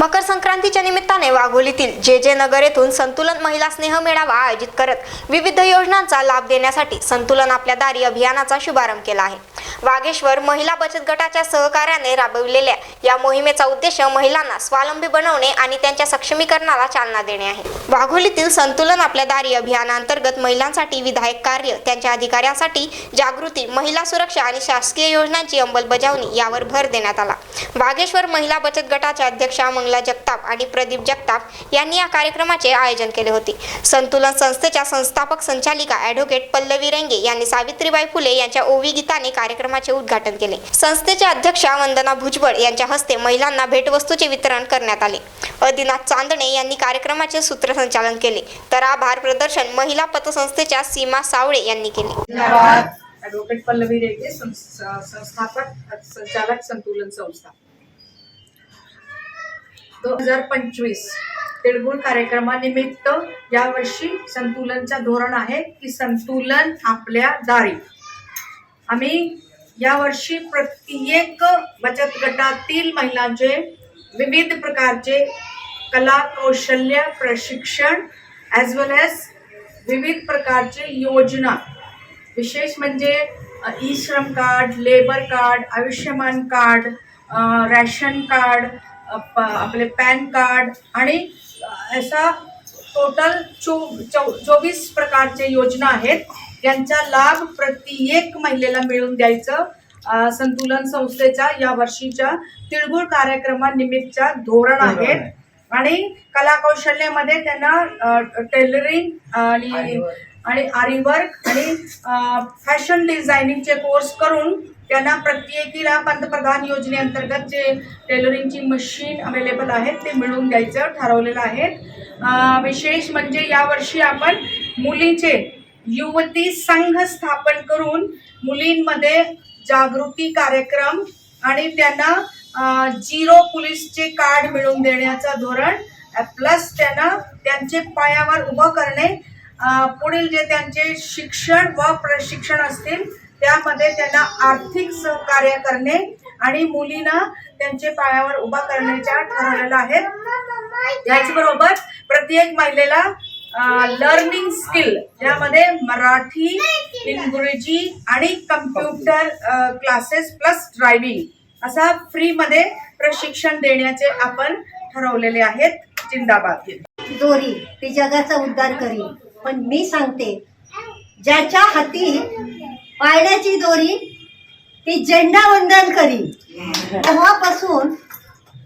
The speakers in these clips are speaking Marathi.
मकर संक्रांतीच्या निमित्ताने वाघोलीतील जे जे नगर येथून संतुलन महिला स्नेह मेळावा आयोजित करत विविध योजनांचा लाभ देण्यासाठी संतुलन आपल्या दारी अभियानाचा शुभारंभ केला आहे. वागेश्वर महिला बचत गटाच्या सहकार्याने राबविलेल्या या मोहिमेचा उद्देश महिलांना स्वावलंबी बनवणे आणि त्यांच्या सक्षमीकरणाला चालना देणे आहे. वाघोलीतील संतुलन आपल्या दारी अभियानांतर्गत महिलांसाठी विधायक कार्य त्यांच्या अधिकाऱ्यांसाठी जागृती महिला सुरक्षा आणि शासकीय योजनांची अंमलबजावणी यावर भर देण्यात आला. वागेश्वर महिला बचत गटाच्या अध्यक्षा मंगला जगताप आणि प्रदीप जगताप यांनी या कार्यक्रमाचे आयोजन केले होते. संतुलन संस्थेच्या संस्थापक संचालिका ॲडव्होकेट पल्लवी रेंगे यांनी सावित्रीबाई फुले यांच्या ओवी गीताने कार्यक्रमाचे उद्घाटन केले. संस्थेच्या अध्यक्षा वंदना भुजबळ यांच्या हस्ते महिलांना भेटवस्तूचे वितरण करण्यात आले. अदिनाथ चांदणे यांनी कार्यक्रमाचे सूत्रसंचालन केले. तर आभार प्रदर्शन महिला पतसंस्थेच्या सीमा सावळे यांनी केले. ॲडव्होकेट पल्लवी रेगे संस्थापक संचालक संतुलन संस्था. दोन हजार पंचवीस तिळगुळ कार्यक्रमानिमित्त यावर्षी संतुलनचा धोरण आहे की संतुलन आपल्या दारी. आम्ही यावर्षी प्रत्येक बचत गटातील महिलांचे विविध प्रकारचे कला कौशल्य प्रशिक्षण ॲज वेल एज विविध प्रकारचे योजना. विशेष म्हणजे e Shram card labour card Ayushman card ration card आपले पॅन कार्ड आणि असा टोटल चो चौ चोवीस प्रकारचे योजना आहेत. यांचा लाभ प्रत्येक महिलेला मिळून द्यायचं. संतुलन संस्थेचा या वर्षीच्या तिळगुळ कार्यक्रमानिमित्तच्या धोरण आहे. आणि कला कौशल्यामध्ये त्यांना टेलरिंग आणि आणि आरीवर्क आणि फॅशन डिझायनिंगचे कोर्स करून त्यांना प्रत्येकीला पंतप्रधान योजनेअंतर्गत जे टेलरिंगची मशीन अवेलेबल आहेत ते मिळवून द्यायचं ठरवलेलं आहे विशेष म्हणजे यावर्षी आपण मुलींचे युवती संघ स्थापन करून मुलींमध्ये जागृती कार्यक्रम आणि त्यांना झिरो पोलीसचे कार्ड मिळवून देण्याचं धोरण प्लस त्यांना त्यांचे पायावर उभं करणे पुढील जे त्यांचे शिक्षण व प्रशिक्षण असतील त्यामध्ये त्यांना आर्थिक सहकार्य करणे आणि मुलींना त्यांचे पायावर उभा करण्याच्या ठरवलेलं आहे त्याचबरोबर प्रत्येक महिलेला लर्निंग स्किल यामध्ये मराठी इंग्रजी आणि कम्प्युटर क्लासेस प्लस ड्रायव्हिंग असा फ्रीमध्ये प्रशिक्षण देण्याचे आपण ठरवलेले आहेत जिंदाबाद. दोरी ती जगाचा उद्धार करी पण मी सांगते ज्याच्या हाती पाळण्याची दोरी ती झेंडा वंदन करी तेव्हापासून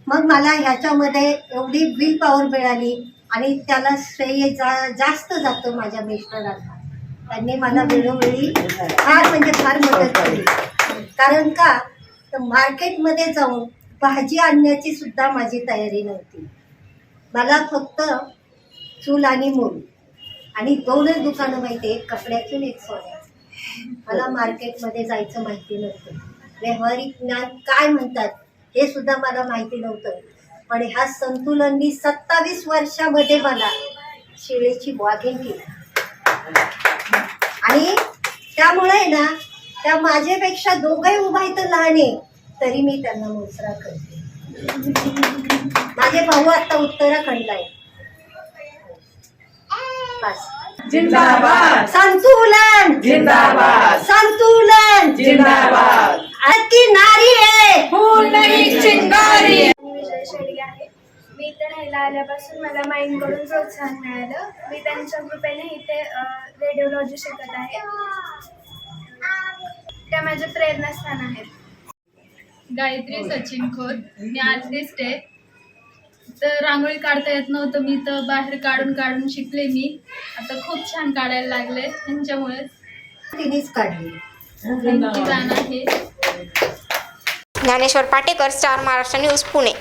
मग मला ह्याच्यामध्ये एवढी विल पॉवर मिळाली. आणि त्याला श्रेय जा जास्त जातं माझ्या मिस्टरांना. त्यांनी मला वेळोवेळी फार म्हणजे फार मदत केली. कारण का? तर मार्केटमध्ये जाऊन भाजी आणण्याची सुद्धा माझी तयारी नव्हती. मला फक्त चूल आणि मूल आणि दोनच दुकानं माहिती एक कपड्यातून एक सोन्याची. मला मार्केटमध्ये जायचं माहिती नव्हतं. व्यावहारिक ज्ञान काय म्हणतात हे सुद्धा मला माहिती नव्हतं. पण ह्या संतुलननी सत्तावीस वर्षामध्ये मला शिळेची वाघीण केली. आणि त्यामुळे ना त्या माझ्यापेक्षा दोघंही उभा इथं लहान आहे तरी मी त्यांना मुसरा करते. माझे भाऊ आता उत्तराखंडला आहे बस. जिंदाबाद. संतुलन. जिंदाबाद. संतुलन. जिंदाबाद. अति नारी आहे फूल नाही चिंगारी मी विजय शेळके आहे राहायला आल्यापासून मला माईंकडून प्रोत्साहन मिळालं. मी त्यांच्या कृपेने इथे रेडिओलॉजी शिकत आहे. त्या माझे प्रेरणास्थान आहेत. गायत्री सचिन खोत. मी आर्टिस्ट आहे. तर रांगोळी काढता येत नव्हतं. मी तर बाहेर काढून काढून शिकले मी. आता खूप छान काढायला लागले त्यांच्यामुळे. तिनेच काढली. गाणं आहे. Dnyaneshwar Patekar star Maharashtra news Pune.